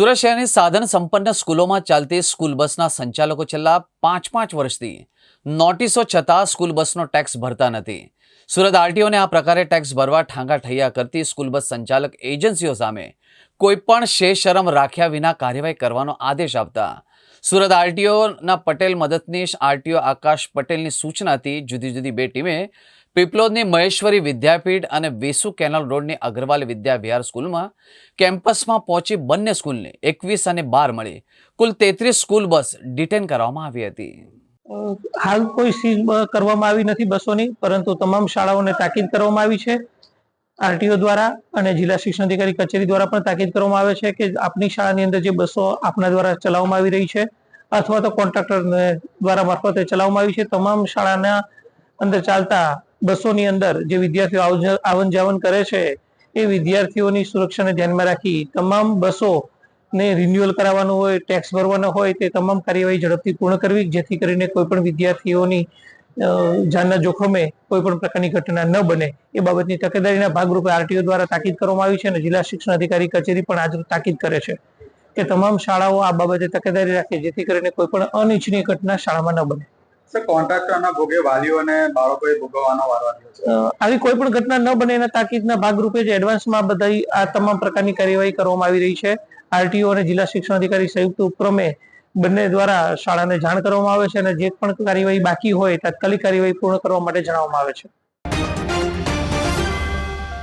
સુરત શહેરની સાધન સંપન્ન સ્કૂલોમાં ચાલતી સ્કૂલ બસના સંચાલકો છેલ્લા પાંચ પાંચ વર્ષથી નોટિસો છતાં સ્કૂલ બસનો ટેક્સ ભરતા નથી. સુરત આરટીઓને આ પ્રકારે ટેક્સ ભરવા ઠાંગા ઠૈયા કરતી સ્કૂલ બસ સંચાલક એજન્સીઓ સામે કોઈપણ શેષરમ રાખ્યા વિના કાર્યવાહી કરવાનો આદેશ આપતા સુરત આરટીઓના પટેલ મદદનીશ આરટીઓ આકાશ પટેલની સૂચનાથી જુદી જુદી બે ટીમે પીપલોદની મહેશ્વરી વિદ્યાપીઠ અને વેસુ કેનાલ રોડની અગ્રવાલ વિદ્યા વિહાર સ્કૂલમાં કેમ્પસમાં પહોંચી બંને સ્કૂલને એકવીસ અને બાર મળી કુલ તેત્રીસ સ્કૂલ બસ ડિટેન કરવામાં આવી હતી. હાલ કોઈ સીઝ કરવામાં આવી નથી બસોની, પરંતુ તમામ શાળાઓને તાકીદ કરવામાં આવી છે. આરટીઓ દ્વારા અને જિલ્લા શિક્ષણ અધિકારી કચેરી દ્વારા પણ તાકીદ કરવામાં આવે છે કે આપની શાળાની અંદર જે બસો આપના દ્વારા ચલાવવામાં આવી રહી છે અથવા તો કોન્ટ્રાક્ટર દ્વારા મારફતે ચલાવવામાં આવી છે. તમામ શાળાના અંદર ચાલતા બસોની અંદર જે વિદ્યાર્થીઓ આવ આવન જાવન કરે છે, એ વિદ્યાર્થીઓની સુરક્ષાને ધ્યાનમાં રાખી તમામ બસો ને રિન્યુઅલ કરાવવાનું હોય ટેક્સ ભરવાનો હોય, તે તમામ કાર્યવાહી ઝડપથી પૂર્ણ કરવી, જેથી કરીને કોઈ પણ વિદ્યાર્થીઓની જાનના જોખમે કોઈ પણ પ્રકારની ઘટના ન બને. એ બાબતની તકેદારીના ભાગરૂપે આરટીઓ દ્વારા તાકીદ કરવામાં આવી છે અને જિલ્લા શિક્ષણ અધિકારી કચેરી પણ આજ તાકીદ કરે છે કે તમામ શાળાઓ આ બાબતે તકેદારી રાખે, જેથી કરીને કોઈ પણ અનિચ્છનીય ઘટના શાળામાં ન બને. આવી કોઈ પણ ઘટના ન બને એના તાકીદના ભાગરૂપે જ એડવાન્સમાં બધા આ તમામ પ્રકારની કાર્યવાહી કરવામાં આવી રહી છે. આરટીઓ અને જિલ્લા શિક્ષણ અધિકારી સંયુક્ત ઉપક્રમે બંને દ્વારા શાળાને જાણ કરવામાં આવે છે અને જે પણ કાર્યવાહી બાકી હોય, તાત્કાલિક કાર્યવાહી પૂર્ણ કરવા માટે જણાવવામાં આવે છે.